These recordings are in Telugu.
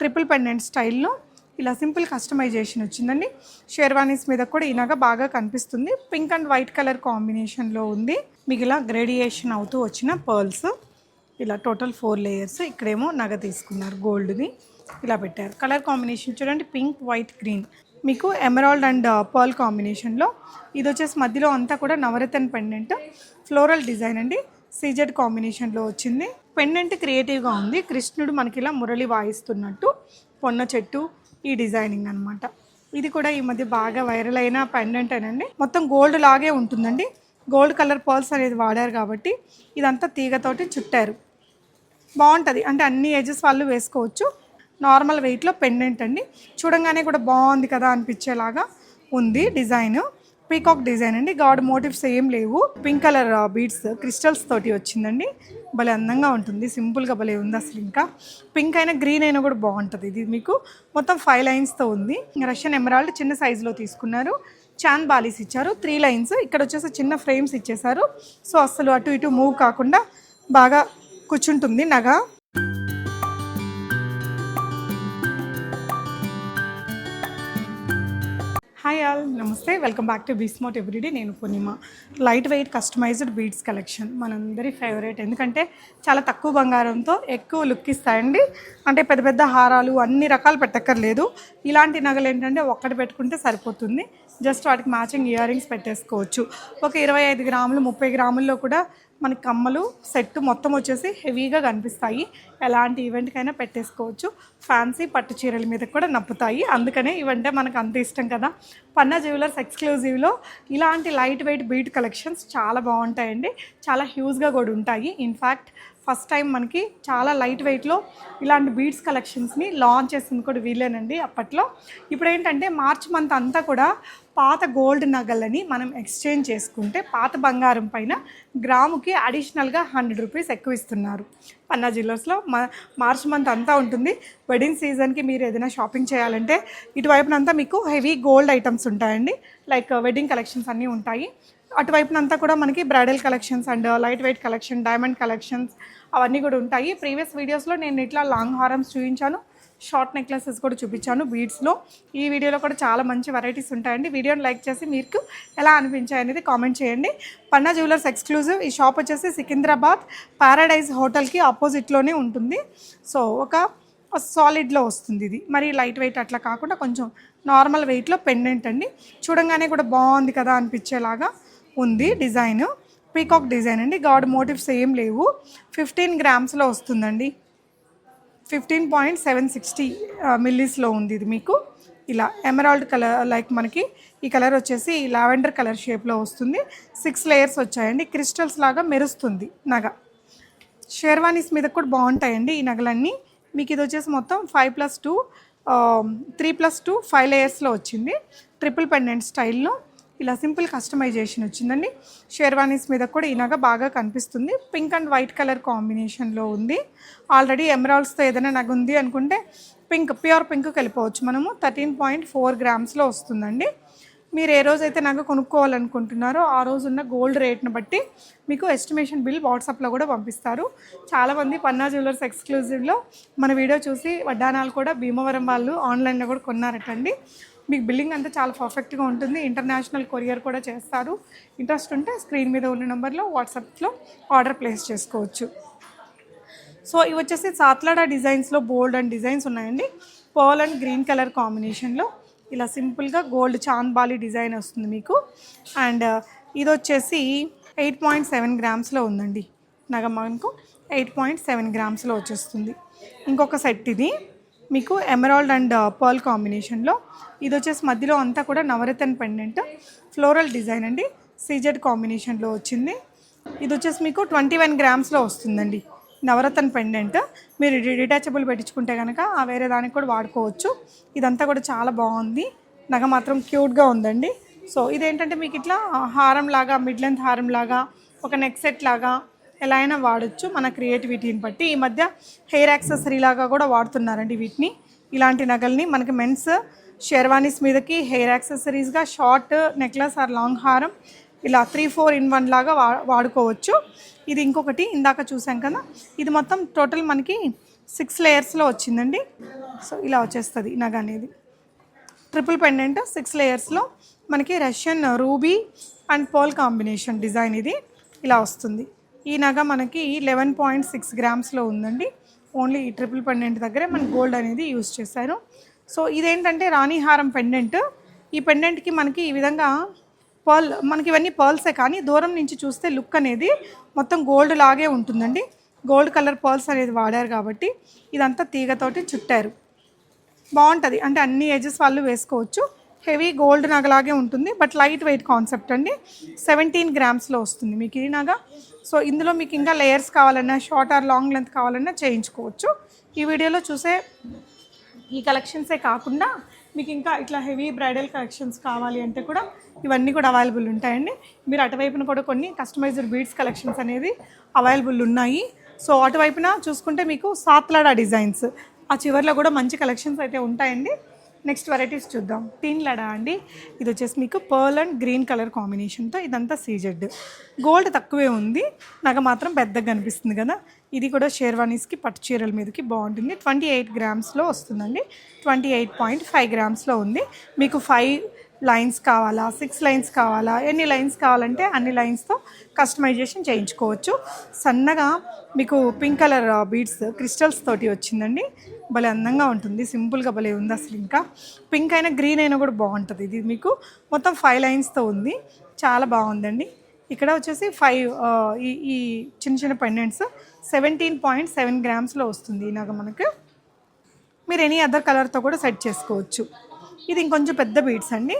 ట్రిపుల్ పెండెంట్ స్టైల్లో ఇలా సింపుల్ కస్టమైజేషన్ వచ్చిందండి. షేర్వానీస్ మీద కూడా ఈ నగ బాగా కనిపిస్తుంది. పింక్ అండ్ వైట్ కలర్ కాంబినేషన్లో ఉంది. మీకు ఇలా గ్రేడియేషన్ అవుతూ వచ్చిన పర్ల్స్. ఇలా టోటల్ ఫోర్ లేయర్స్. ఇక్కడేమో నగ తీసుకున్నారు గోల్డ్ది ఇలా పెట్టారు. కలర్ కాంబినేషన్ చూడండి. Pink white green. మీకు ఎమరాల్డ్ అండ్ పర్ల్ కాంబినేషన్లో. ఇది వచ్చేసి మధ్యలో అంతా కూడా నవరత్న పెండెంట్. ఫ్లోరల్ డిజైన్ అండి. సీజెడ్ కాంబినేషన్లో వచ్చింది. పెండెంట్ క్రియేటివ్గా ఉంది. కృష్ణుడు మనకి ఇలా మురళి వాయిస్తున్నట్టు పొన్న చెట్టు ఈ డిజైనింగ్ అన్నమాట. ఇది కూడా ఈ మధ్య బాగా వైరల్ అయిన పెండెంట్ అనండి. మొత్తం గోల్డ్ లాగే ఉంటుందండి. గోల్డ్ కలర్ పర్ల్స్ అనేది వాడారు కాబట్టి ఇదంతా తీగతోటి చుట్టారు. బాగుంటుంది. అంటే అన్ని ఏజెస్ వాళ్ళు వేసుకోవచ్చు. నార్మల్ వెయిట్లో పెండెంట్ అండి. చూడంగానే కూడా బాగుంది కదా అనిపించేలాగా ఉంది డిజైన్ పీకాక్ డిజైన్ అండి. గాడ్ మోటివ్స్ ఏం లేవు. పింక్ కలర్ బీడ్స్ క్రిస్టల్స్ తోటి వచ్చిందండి. భలే అందంగా ఉంటుంది. సింపుల్గా భలే ఉంది అసలు ఇంకా. పింక్ అయినా గ్రీన్ అయినా కూడా బాగుంటుంది. ఇది మీకు మొత్తం ఫైవ్ లైన్స్తో ఉంది. రష్యన్ ఎమరాల్డ్ చిన్న సైజులో తీసుకున్నారు. చాన్ బాలీస్ ఇచ్చారు. Three lines. ఇక్కడ వచ్చేసి చిన్న ఫ్రేమ్స్ ఇచ్చేసారు సో అసలు అటు ఇటు మూవ్ కాకుండా బాగా కూర్చుంటుంది నగ. Hi all namaste. Welcome back to బీస్మోట్ everyday నేను Purnima. Light weight customised beads collection మనందరి ఫేవరెట్ ఎందుకంటే చాలా తక్కువ బంగారంతో ఎక్కువ లుక్ ఇస్తాయండి. అంటే పెద్ద పెద్ద హారాలు అన్ని రకాలు పెట్టక్కర్లేదు. ఇలాంటి నగలు ఏంటంటే ఒక్కటి పెట్టుకుంటే సరిపోతుంది. జస్ట్ వాటికి మ్యాచింగ్ ఇయర్ రింగ్స్ పెట్టేసుకోవచ్చు. ఒక ఇరవై ఐదు గ్రాములు ముప్పై గ్రాముల్లో కూడా మనకి కమ్మలు సెట్ మొత్తం వచ్చేసి హెవీగా కనిపిస్తాయి. ఎలాంటి ఈవెంట్కైనా పెట్టేసుకోవచ్చు. ఫ్యాన్సీ పట్టు చీరల మీద కూడా నప్పుతాయి. అందుకనే ఇవంటే మనకు అంత ఇష్టం కదా. పన్నా జ్యువెలర్స్ ఎక్స్క్లూజివ్లో ఇలాంటి లైట్ వెయిట్ బీట్ కలెక్షన్స్ చాలా బాగుంటాయండి. చాలా హ్యూజ్గా కూడా ఉంటాయి. ఇన్ఫ్యాక్ట్ ఫస్ట్ టైం మనకి చాలా లైట్ వెయిట్లో ఇలాంటి బీడ్స్ కలెక్షన్స్ని లాంచ్ చేసింది కూడా వీలేనండి అప్పట్లో. ఇప్పుడు ఏంటంటే మార్చ్ మంత్ అంతా కూడా పాత గోల్డ్ నగలని మనం ఎక్స్చేంజ్ చేసుకుంటే పాత బంగారం పైన గ్రాముకి అడిషనల్గా హండ్రెడ్ రూపీస్ ఎక్కువ ఇస్తున్నారు. పన్నా జిల్లాస్లో మా మార్చ్ మంత్ అంతా ఉంటుంది. వెడ్డింగ్ సీజన్కి మీరు ఏదైనా షాపింగ్ చేయాలంటే ఇటువైపునంతా మీకు హెవీ గోల్డ్ ఐటమ్స్ ఉంటాయండి. లైక్ వెడ్డింగ్ కలెక్షన్స్ అన్నీ ఉంటాయి. అటువైపునంతా కూడా మనకి bridal collections and light weight collection diamond collections అవన్నీ కూడా ఉంటాయి. ప్రీవియస్ వీడియోస్లో నేను ఇట్లా లాంగ్ హారమ్స్ చూపించాను. షార్ట్ నెక్లెసెస్ కూడా చూపించాను బీడ్స్లో. ఈ వీడియోలో కూడా చాలా మంచి వెరైటీస్ ఉంటాయండి. వీడియోని లైక్ చేసి మీకు ఎలా అనిపించాయి అనేది కామెంట్ చేయండి. Panna jewellers exclusive. ఈ షాప్ వచ్చేసి సికింద్రాబాద్ పారాడైజ్ హోటల్కి ఆపోజిట్లోనే ఉంటుంది. సో ఒక సాలిడ్లో వస్తుంది ఇది. మరి లైట్ వెయిట్ అట్లా కాకుండా కొంచెం నార్మల్ వెయిట్లో పెండెంట్ అండి. చూడంగానే కూడా బాగుంది కదా అనిపించేలాగా ఉంది డిజైన్. పీకాక్ డిజైన్ అండి. గాడ్ మోటివ్స్ ఏం లేవు. ఫిఫ్టీన్ గ్రామ్స్లో వస్తుందండి. ఫిఫ్టీన్ పాయింట్ సెవెన్ సిక్స్టీ మిల్లీస్లో ఉంది ఇది మీకు. ఇలా ఎమరాల్డ్ కలర్ లైక్ మనకి ఈ కలర్ వచ్చేసి లావెండర్ కలర్ షేప్లో వస్తుంది. సిక్స్ లేయర్స్ వచ్చాయండి. క్రిస్టల్స్ లాగా మెరుస్తుంది నగ. షేర్వానీస్ మీద కూడా బాగుంటాయండి ఈ నగలన్నీ. మీకు ఇది వచ్చేసి మొత్తం five plus two three plus two five లేయర్స్లో వచ్చింది. ట్రిపుల్ పెండెంట్ స్టైల్లో. ఇలా సింపుల్ కస్టమైజేషన్ వచ్చిందండి. షేర్వానీస్ మీద కూడా ఈ బాగా కనిపిస్తుంది. పింక్ అండ్ వైట్ కలర్ కాంబినేషన్లో ఉంది. ఆల్రెడీ ఎమరాల్డ్స్తో ఏదైనా నగ ఉంది అనుకుంటే పింక్ ప్యూర్ పింక్కి వెళ్ళిపోవచ్చు. మనము థర్టీన్ పాయింట్ ఫోర్ గ్రామ్స్లో వస్తుందండి. మీరు ఏ రోజైతే నగ కొనుక్కోవాలనుకుంటున్నారో ఆ రోజు ఉన్న గోల్డ్ రేట్ని బట్టి మీకు ఎస్టిమేషన్ బిల్ వాట్సాప్లో కూడా పంపిస్తారు. చాలామంది పన్నా జ్యువెలర్స్ ఎక్స్క్లూజివ్లో మన వీడియో చూసి వడ్డానాలు కూడా భీమవరం వాళ్ళు ఆన్లైన్లో కూడా కొన్నారటండి. మీకు బిల్లింగ్ అంతా చాలా పర్ఫెక్ట్గా ఉంటుంది. ఇంటర్నేషనల్ కొరియర్ కూడా చేస్తారు. ఇంట్రెస్ట్ ఉంటే స్క్రీన్ మీద ఉన్న నెంబర్లో వాట్సాప్లో ఆర్డర్ ప్లేస్ చేసుకోవచ్చు. సో ఇవి వచ్చేసి సాత్లాడా డిజైన్స్లో బోల్డ్ అండ్ డిజైన్స్ ఉన్నాయండి. పర్ల్ అండ్ గ్రీన్ కలర్ కాంబినేషన్లో ఇలా సింపుల్గా గోల్డ్ చాంద్బాలి డిజైన్ వస్తుంది మీకు. అండ్ ఇది వచ్చేసి ఎయిట్ పాయింట్ సెవెన్ గ్రామ్స్లో ఉందండి. నగమ్మకు ఎయిట్ పాయింట్ సెవెన్ గ్రామ్స్లో వచ్చేస్తుంది. ఇంకొక సెట్ ఇది. మీకు ఎమరాల్డ్ అండ్ పర్ల్ కాంబినేషన్లో ఇది వచ్చేసి మధ్యలో అంతా కూడా నవరత్న పెండెంట్ ఫ్లోరల్ డిజైన్ అండి. సీజెడ్ కాంబినేషన్లో వచ్చింది. ఇది వచ్చేసి మీకు ట్వంటీ వన్ గ్రామ్స్లో వస్తుందండి. నవరత్న పెండెంట్ మీరు డిటాచబుల్ పెట్టించుకుంటే కనుక ఆ వేరే దానికి కూడా వాడుకోవచ్చు. ఇదంతా కూడా చాలా బాగుంది. నగ మాత్రం క్యూట్గా ఉందండి. సో ఇదేంటంటే మీకు ఇట్లా హారం లాగా మిడ్ లెంత్ హారం లాగా ఒక నెక్ సెట్ లాగా ఎలా అయినా వాడచ్చు. మన క్రియేటివిటీని బట్టి. ఈ మధ్య హెయిర్ యాక్సెసరీ లాగా కూడా వాడుతున్నారండి వీటిని. ఇలాంటి నగల్ని మనకి మెన్స్ షెర్వానీస్ మీదకి హెయిర్ యాక్సెసరీస్గా షార్ట్ నెక్లెస్ ఆర్ లాంగ్ హారం ఇలా త్రీ ఫోర్ ఇన్ వన్ లాగా వా వాడుకోవచ్చు. ఇది ఇంకొకటి ఇందాక చూసాం కదా. ఇది మొత్తం టోటల్ మనకి సిక్స్ లేయర్స్లో వచ్చిందండి. సో ఇలా వచ్చేస్తుంది నగ అనేది. ట్రిపుల్ పెండెంట్ సిక్స్ లేయర్స్లో మనకి Russian ruby and pearl combination design ఇది. ఇలా వస్తుంది. ఈ నగ మనకి లెవెన్ పాయింట్ సిక్స్ గ్రామ్స్లో ఉందండి. ఓన్లీ ఈ ట్రిపుల్ పెండెంట్ దగ్గరే మన గోల్డ్ అనేది యూస్ చేశారు. సో ఇదేంటంటే రాణిహారం పెండెంట్ ఈ పెండెంట్కి మనకి ఈ విధంగా పర్ల్ మనకి ఇవన్నీ పర్ల్సే కానీ దూరం నుంచి చూస్తే లుక్ అనేది మొత్తం గోల్డ్ లాగే ఉంటుందండి. గోల్డ్ కలర్ పర్ల్స్ అనేది వాడారు కాబట్టి ఇదంతా తీగతోటి చుట్టారు. బాగుంటుంది. అంటే అన్ని ఏజెస్ వాళ్ళు వేసుకోవచ్చు. హెవీ గోల్డ్ నగలాగే ఉంటుంది బట్ లైట్ వెయిట్ కాన్సెప్ట్ అండి. సెవెంటీన్ గ్రామ్స్లో వస్తుంది మీకు ఈ నగ. సో ఇందులో మీకు ఇంకా లేయర్స్ కావాలన్నా షార్ట్ ఆర్ లాంగ్ లెంత్ కావాలన్నా చేయించుకోవచ్చు. ఈ వీడియోలో చూసే ఈ కలెక్షన్సే కాకుండా మీకు ఇంకా ఇట్లా హెవీ బ్రైడల్ కలెక్షన్స్ కావాలి అంటే కూడా ఇవన్నీ కూడా అవైలబుల్ ఉంటాయండి. మీరు అటువైపున కూడా కొన్ని కస్టమైజ్డ్ బీడ్స్ కలెక్షన్స్ అనేది అవైలబుల్ ఉన్నాయి. సో అటువైపున చూసుకుంటే మీకు సాత్లాడా డిజైన్స్. ఆ చివర్లో కూడా మంచి కలెక్షన్స్ అయితే ఉంటాయండి. నెక్స్ట్ వెరైటీస్ చూద్దాం. టీన్ లడా అండి? ఇది వచ్చేసి మీకు పర్ల్ అండ్ గ్రీన్ కలర్ కాంబినేషన్తో ఇదంతా సీజెడ్ గోల్డ్ తక్కువే ఉంది. నగ మాత్రం పెద్దగా కనిపిస్తుంది కదా? ఇది కూడా షేర్వానీస్కి పట్టు చీరల మీదకి బాగుంటుంది. ట్వంటీ ఎయిట్ గ్రామ్స్లో వస్తుందండి. ట్వంటీ ఎయిట్ పాయింట్ ఫైవ్ గ్రామ్స్లో ఉంది. మీకు ఫైవ్ లైన్స్ కావాలా? సిక్స్ లైన్స్ కావాలా? ఎన్ని లైన్స్ కావాలంటే అన్ని లైన్స్తో కస్టమైజేషన్ చేయించుకోవచ్చు. సన్నగా మీకు పింక్ కలర్ బీడ్స్ క్రిస్టల్స్ తోటి వచ్చిందండి. భలే అందంగా ఉంటుంది. సింపుల్గా భలే ఉంది అసలు ఇంకా. పింక్ అయినా గ్రీన్ అయినా కూడా బాగుంటుంది. ఇది మీకు మొత్తం ఫైవ్ లైన్స్తో ఉంది. చాలా బాగుందండి. ఇక్కడ వచ్చేసి ఫైవ్ ఈ ఈ చిన్న చిన్న పెండెంట్స్ సెవెంటీన్ పాయింట్ సెవెన్ గ్రామ్స్లో వస్తుంది ఇలాగ మనకు. మీరు ఎనీ అదర్ కలర్తో కూడా సెట్ చేసుకోవచ్చు. ఇది ఇంకొంచెం పెద్ద బీడ్స్ అండి.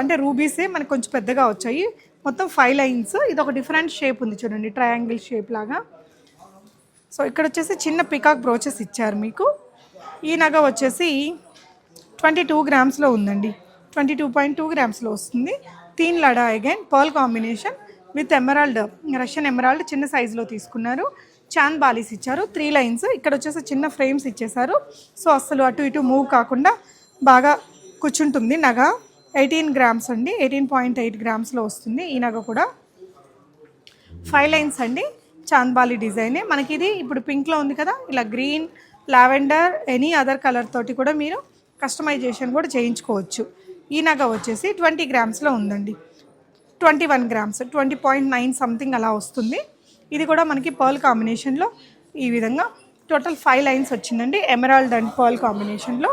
అంటే రూబీసే మనకు కొంచెం పెద్దగా వచ్చాయి. మొత్తం ఫైవ్ లైన్స్ ఇది ఒక డిఫరెంట్ షేప్ ఉంది చూడండి ట్రయాంగిల్ షేప్ లాగా. సో ఇక్కడ వచ్చేసి చిన్న పికాక్ బ్రోచెస్ ఇచ్చారు మీకు. ఈ నగ వచ్చేసి ట్వంటీ టూ గ్రామ్స్లో ఉందండి. ట్వంటీ టూ పాయింట్ టూ గ్రామ్స్లో వస్తుంది. తీన్ లడా again pearl combination with emerald Russian emerald చిన్న సైజులో తీసుకున్నారు. చాన్ బాలీస్ ఇచ్చారు. త్రీ లైన్స్ ఇక్కడ వచ్చేసి చిన్న ఫ్రేమ్స్ ఇచ్చేసారు సో అస్సలు అటు ఇటు మూవ్ కాకుండా బాగా కూర్చుంటుంది. నగ ఎయిటీన్ గ్రామ్స్ అండి. ఎయిటీన్ పాయింట్ ఎయిట్ గ్రామ్స్లో వస్తుంది. ఈ నగ కూడా ఫైవ్ లైన్స్ అండి. చాంద్బాలి డిజైనే. మనకి ఇది ఇప్పుడు పింక్లో ఉంది కదా ఇలా green lavender any other colour తోటి కూడా మీరు కస్టమైజేషన్ కూడా చేయించుకోవచ్చు. ఈ నగ వచ్చేసి ట్వంటీ గ్రామ్స్లో ఉందండి. Twenty one grams twenty point nine something అలా వస్తుంది. ఇది కూడా మనకి పర్ల్ కాంబినేషన్లో ఈ విధంగా టోటల్ ఫైవ్ లైన్స్ వచ్చిందండి. ఎమరాల్డ్ అండ్ పర్ల్ కాంబినేషన్లో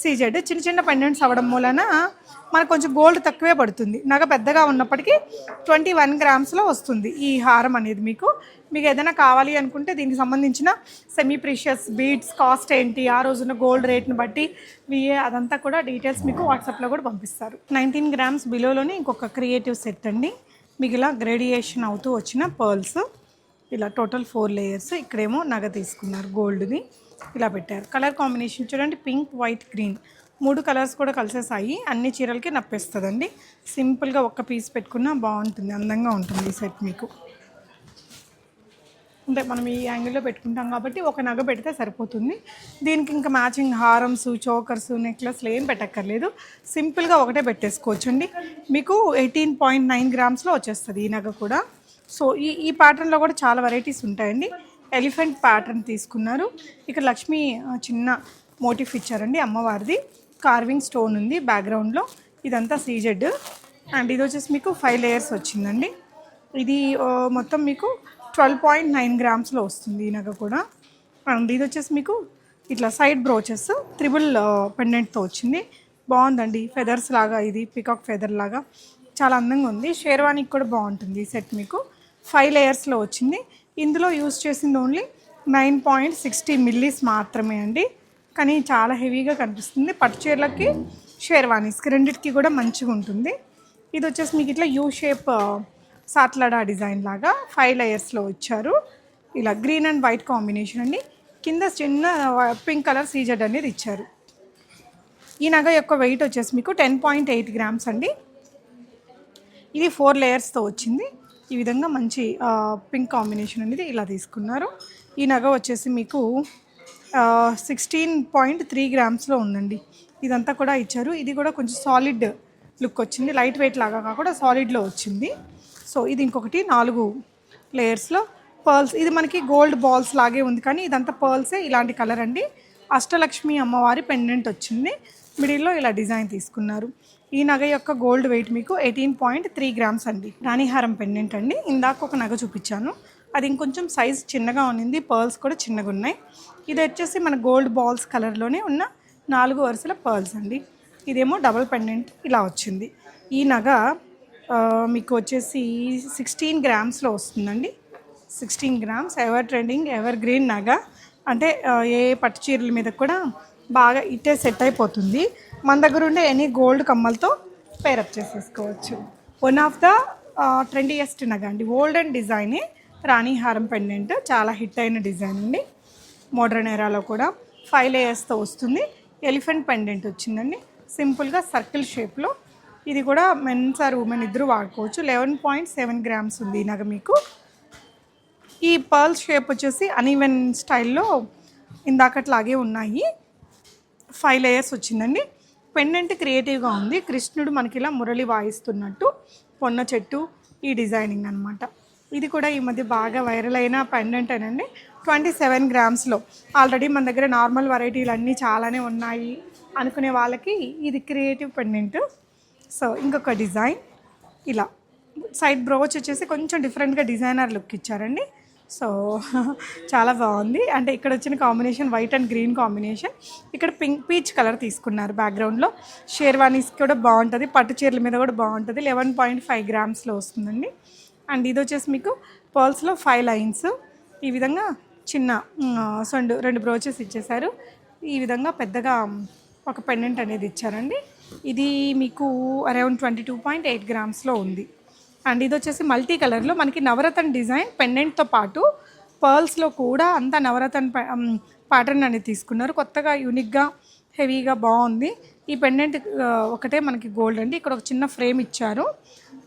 సీజెడ్ చిన్న చిన్న పెండెంట్స్ అవ్వడం మూలన మనకు కొంచెం గోల్డ్ తక్కువే పడుతుంది. నగ పెద్దగా ఉన్నప్పటికీ ట్వంటీ వన్ గ్రామ్స్లో వస్తుంది ఈ హారం అనేది మీకు. మీకు ఏదైనా కావాలి అనుకుంటే దీనికి సంబంధించిన సెమీ ప్రీషియస్ బీడ్స్ కాస్ట్ ఏంటి ఆ రోజున గోల్డ్ రేట్ని బట్టి విఏ అదంతా కూడా డీటెయిల్స్ మీకు వాట్సాప్లో కూడా పంపిస్తారు. నైన్టీన్ గ్రామ్స్ బిలోలోనే ఇంకొక క్రియేటివ్ సెట్ అండి. మీకు ఇలా గ్రేడియేషన్ అవుతూ వచ్చిన పర్ల్స్ ఇలా టోటల్ ఫోర్ లేయర్స్ ఇక్కడేమో నగ తీసుకున్నారు గోల్డ్ది ఇలా పెట్టారు. కలర్ కాంబినేషన్ చూడండి పింక్ వైట్ గ్రీన్. మూడు కలర్స్ కూడా కలిసేసాయి. అన్ని చీరలకి నప్పేస్తుందండి. సింపుల్గా ఒక్క పీస్ పెట్టుకున్నా బాగుంటుంది. అందంగా ఉంటుంది ఈ సెట్ మీకు. అంటే మనం ఈ యాంగిల్లో పెట్టుకుంటాం కాబట్టి ఒక నగ పెడితే సరిపోతుంది. దీనికి ఇంకా మ్యాచింగ్ హారమ్స్ చోకర్స్ నెక్లెస్లు ఏం పెట్టక్కర్లేదు. సింపుల్గా ఒకటే పెట్టేసుకోవచ్చు అండి మీకు ఎయిటీన్ పాయింట్ నైన్ గ్రామ్స్లో వచ్చేస్తుంది ఈ నగ కూడా. సో ఈ ఈ ప్యాటర్న్లో కూడా చాలా వెరైటీస్ ఉంటాయండి. ఎలిఫెంట్ ప్యాటర్న్ తీసుకున్నారు. ఇక్కడ లక్ష్మి చిన్న మోటిఫ్ ఇచ్చారండి అమ్మవారిది. కార్వింగ్ స్టోన్ ఉంది బ్యాక్గ్రౌండ్లో. ఇదంతా సీజెడ్. అండ్ ఇది వచ్చేసి మీకు ఫైవ్ లేయర్స్ వచ్చిందండి. ఇది మొత్తం మీకు ట్వెల్వ్ పాయింట్ నైన్ గ్రామ్స్లో వస్తుంది ఈయనక కూడా. అండ్ ఇది వచ్చేసి మీకు ఇట్లా సైడ్ బ్రోచెస్ త్రిబుల్ పెండెంట్తో వచ్చింది. బాగుందండి. ఫెదర్స్ లాగా ఇది పికాక్ ఫెదర్ లాగా. చాలా అందంగా ఉంది. షేర్వానికి కూడా బాగుంటుంది ఈ సెట్ మీకు. ఫైవ్ లేయర్స్లో వచ్చింది. ఇందులో యూస్ చేసింది only nine point sixty millis మాత్రమే అండి. కానీ చాలా హెవీగా కనిపిస్తుంది. పట్టు చీరలకి షేర్వానీస్కి రెండింటికి కూడా మంచిగా ఉంటుంది. ఇది వచ్చేసి మీకు ఇట్లా యూ షేప్ సాట్లాడా డిజైన్ లాగా ఫైవ్ లేయర్స్లో వచ్చారు ఇలా గ్రీన్ అండ్ వైట్ కాంబినేషన్ అండి. కింద చిన్న పింక్ కలర్ సీజెడ్ అనేది ఇచ్చారు. ఈ నగ యొక్క వెయిట్ వచ్చేసి మీకు టెన్ పాయింట్ ఎయిట్ గ్రామ్స్ అండి. ఇది ఫోర్ లేయర్స్తో వచ్చింది. ఈ విధంగా మంచి పింక్ కాంబినేషన్ అనేది ఇలా తీసుకున్నారు. ఈ నగ వచ్చేసి మీకు సిక్స్టీన్ పాయింట్ త్రీ గ్రామ్స్లో ఉందండి. ఇదంతా కూడా ఇచ్చారు. ఇది కూడా కొంచెం సాలిడ్ లుక్ వచ్చింది. లైట్ వెయిట్ లాగా కాకుండా సాలిడ్లో వచ్చింది. సో ఇది ఇంకొకటి నాలుగు లేయర్స్లో పర్ల్స్ ఇది మనకి గోల్డ్ బాల్స్ లాగే ఉంది. కానీ ఇదంతా పర్ల్సే ఇలాంటి కలర్ అండి. అష్టలక్ష్మి అమ్మవారి పెండెంట్ వచ్చింది. మిడిల్లో ఇలా డిజైన్ తీసుకున్నారు. ఈ నగ యొక్క గోల్డ్ వెయిట్ మీకు ఎయిటీన్ పాయింట్ త్రీ గ్రామ్స్ అండి. రాణిహారం పెండెంట్ అండి. ఇందాక ఒక నగ చూపించాను. అది ఇంకొంచెం సైజ్ చిన్నగా ఉన్నింది. పర్ల్స్ కూడా చిన్నగా ఉన్నాయి. ఇది వచ్చేసి మన గోల్డ్ బాల్స్ కలర్లోనే ఉన్న నాలుగు వరుసల పర్ల్స్ అండి. ఇదేమో డబల్ పెండెంట్ ఇలా వచ్చింది. ఈ నగ మీకు వచ్చేసి సిక్స్టీన్ గ్రామ్స్లో వస్తుందండి. Sixteen grams ever trending evergreen నగ. అంటే ఏ పట్టు చీరల మీద కూడా బాగా ఇట్టే సెట్ అయిపోతుంది. మన దగ్గర ఉండే ఎనీ గోల్డ్ కమ్మలతో పేరప్ చేసేసుకోవచ్చు. వన్ ఆఫ్ ద ట్రెండియస్ట్ నగ అండి. ఓల్డ్ అండ్ డిజైనే రాణి హారం పెండెంట్ చాలా హిట్ అయిన డిజైన్ అండి. మోడ్రన్ ఎరాలో కూడా ఫైవ్ లేయర్స్తో వస్తుంది. ఎలిఫెంట్ పెండెంట్ వచ్చిందండి. సింపుల్గా సర్కిల్ షేప్లో ఇది కూడా మెన్స్ ఆర్ ఉమెన్ ఇద్దరు వాడుకోవచ్చు. లెవెన్ పాయింట్ సెవెన్ గ్రామ్స్ ఉంది ఈ నగ మీకు. ఈ పర్ల్ షేప్ వచ్చేసి అన్ఈవెన్ స్టైల్లో ఇందాకట్లాగే ఉన్నాయి. ఫైవ్ లేయర్స్ వచ్చిందండి. పెండెంట్ క్రియేటివ్గా ఉంది. కృష్ణుడు మనకి ఇలా మురళి వాయిస్తున్నట్టు పొన్న చెట్టు ఈ డిజైనింగ్ అనమాట ఇది కూడా ఈ మధ్య బాగా వైరల్ అయిన పెండెంట్ అనండి ట్వంటీ సెవెన్ గ్రామ్స్లో. ఆల్రెడీ మన దగ్గర నార్మల్ వెరైటీలు అన్నీ చాలానే ఉన్నాయి అనుకునే వాళ్ళకి ఇది క్రియేటివ్ పెండెంట్. సో ఇంకొక డిజైన్. ఇలా. సైడ్ బ్రోచ్ వచ్చేసి కొంచెం డిఫరెంట్గా డిజైనర్ లుక్ ఇచ్చారండి. సో చాలా బాగుంది. అంటే ఇక్కడ వచ్చిన combination white and green combination. ఇక్కడ పింక్ పీచ్ కలర్ తీసుకున్నారు బ్యాక్గ్రౌండ్లో. షేర్వానీస్ కూడా బాగుంటుంది. పట్టు చీరల మీద కూడా బాగుంటుంది. లెవెన్ పాయింట్ ఫైవ్ గ్రామ్స్లో వస్తుందండి. అండ్ ఇది వచ్చేసి మీకు పర్ల్స్లో ఫైవ్ లైన్స్. ఈ విధంగా చిన్న సొండు రెండు బ్రోచెస్ ఇచ్చేశారు. ఈ విధంగా పెద్దగా ఒక పెండెంట్ అనేది ఇచ్చారండి. ఇది మీకు around twenty two point eight గ్రామ్స్లో ఉంది. అండ్ ఇది వచ్చేసి మల్టీ కలర్లో మనకి నవరత్న డిజైన్ పెండెంట్తో పాటు పర్ల్స్లో కూడా అంతా నవరత్న ప్యాటర్న్ అనేది తీసుకున్నారు. కొత్తగా యూనిక్గా హెవీగా బాగుంది ఈ పెండెంట్ ఒకటే మనకి గోల్డ్ అండి. ఇక్కడ ఒక చిన్న ఫ్రేమ్ ఇచ్చారు.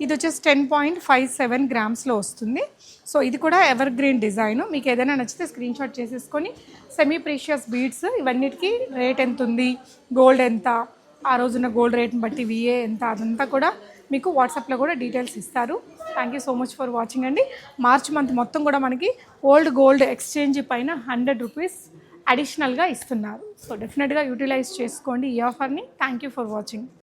ఇది వచ్చేసి టెన్ పాయింట్ ఫైవ్ సెవెన్ గ్రామ్స్లో వస్తుంది. సో ఇది కూడా ఎవర్ గ్రీన్ డిజైన్. మీకు ఏదైనా నచ్చితే స్క్రీన్ షాట్ చేసేసుకొని సెమీ ప్రీషియస్ బీడ్స్ ఇవన్నిటికీ రేట్ ఎంత ఉంది గోల్డ్ ఎంత? ఆ రోజున గోల్డ్ రేట్ని బట్టి విఏ ఎంత? అదంతా కూడా మీకు వాట్సాప్లో కూడా డీటెయిల్స్ ఇస్తారు. Thank you so much for watching అండి. మార్చ్ మంత్ మొత్తం కూడా మనకి ఓల్డ్ గోల్డ్ ఎక్స్చేంజ్ పైన హండ్రెడ్ రూపీస్ అడిషనల్గా ఇస్తున్నారు. సో డెఫినెట్గా యూటిలైజ్ చేసుకోండి ఈ ఆఫర్ని థ్యాంక్ యూ ఫర్ వాచింగ్